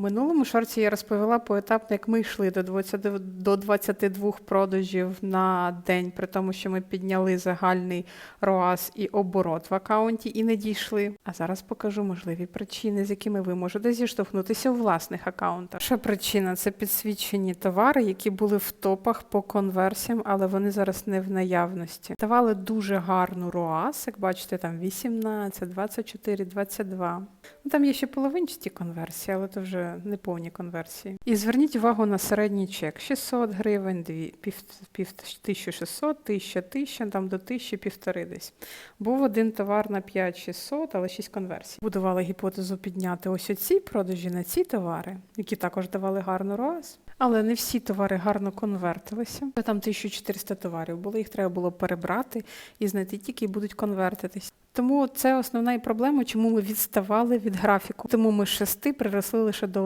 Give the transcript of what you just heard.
Минулому шорті я розповіла поетапно, як ми йшли до 20, до 22 продажів на день, при тому, що ми підняли загальний ROAS і оборот в акаунті і не дійшли. А зараз покажу можливі причини, з якими ви можете зіштовхнутися у власних акаунтах. Перша причина це підсвічені товари, які були в топах по конверсіям, але вони зараз не в наявності. Давали дуже гарну ROAS, як бачите, там 18, 24, 22. Ну, там є ще половинчаті конверсії, але це вже не повні конверсії. І зверніть увагу на середній чек: 600 гривень, дві, пів, пів, 1600, 1000, 1000, там до 1000, півтори десь. Був один товар на 5600, але 6 конверсій. Будували гіпотезу підняти ось оці продажі на ці товари, які також давали гарну роз. Але не всі товари гарно конвертилися. Там 1400 товарів було, їх треба було перебрати і знайти ті, які будуть конвертитись. Тому це основна і проблема, чому ми відставали від графіку. Тому ми з шести приросли лише до